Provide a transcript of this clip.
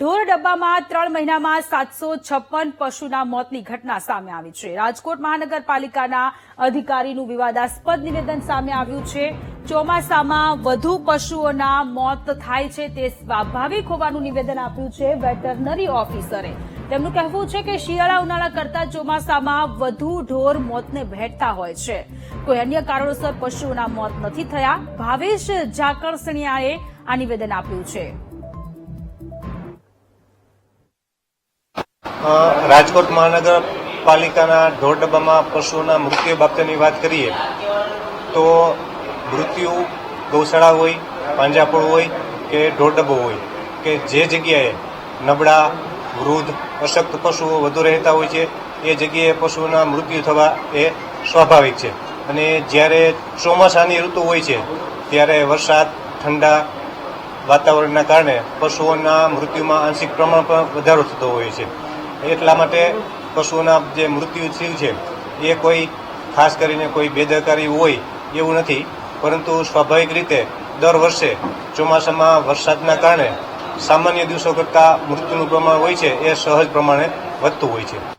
ઢોર ડબ્બામાં ત્રણ મહિનામાં સાતસો છપ્પન પશુના મોતની ઘટના સામે આવી છે. રાજકોટ મહાનગરપાલિકાના અધિકારીનું વિવાદાસ્પદ નિવેદન સામે આવ્યું છે. ચોમાસામાં વધુ પશુઓના મોત થાય છે તે સ્વાભાવિક હોવાનું નિવેદન આપ્યું છે વેટરનરી ઓફિસરે. તેમનું કહેવું છે કે શિયાળા ઉનાળા કરતા ચોમાસામાં વધુ ઢોર મોતને ભેટતા હોય છે. કોઈ અન્ય કારણોસર પશુઓના મોત નથી થયા. ભાવેશ ઝાકરસણિયાએ આ નિવેદન આપ્યું છે. રાજકોટ મહાનગરપાલિકાના ઢોર ડબ્બામાં પશુઓના મૃત્યુ બાબતેની વાત કરીએ, તો મૃત્યુ ગૌશાળા હોય, પાંજાપોળ હોય કે ઢોર ડબ્બો હોય, કે જે જગ્યાએ નબળા, વૃદ્ધ, અશક્ત પશુઓ વધુ રહેતા હોય છે, એ જગ્યાએ પશુઓના મૃત્યુ થવા એ સ્વાભાવિક છે. અને જ્યારે ચોમાસાની ઋતુ હોય છે, ત્યારે વરસાદ, ઠંડા વાતાવરણના કારણે પશુઓના મૃત્યુમાં આંશિક પ્રમાણ પણ વધારો થતો હોય છે. એટલા માટે પશુઓના જે મૃત્યુ થયું છે, એ કોઈ ખાસ કરીને કોઈ બેદરકારી હોય એવું નથી, પરંતુ સ્વાભાવિક રીતે દર વર્ષે ચોમાસામાં વરસાદના કારણે સામાન્ય દિવસો કરતાં મૃત્યુનું પ્રમાણ હોય છે, એ સહજ પ્રમાણે વધતું હોય છે.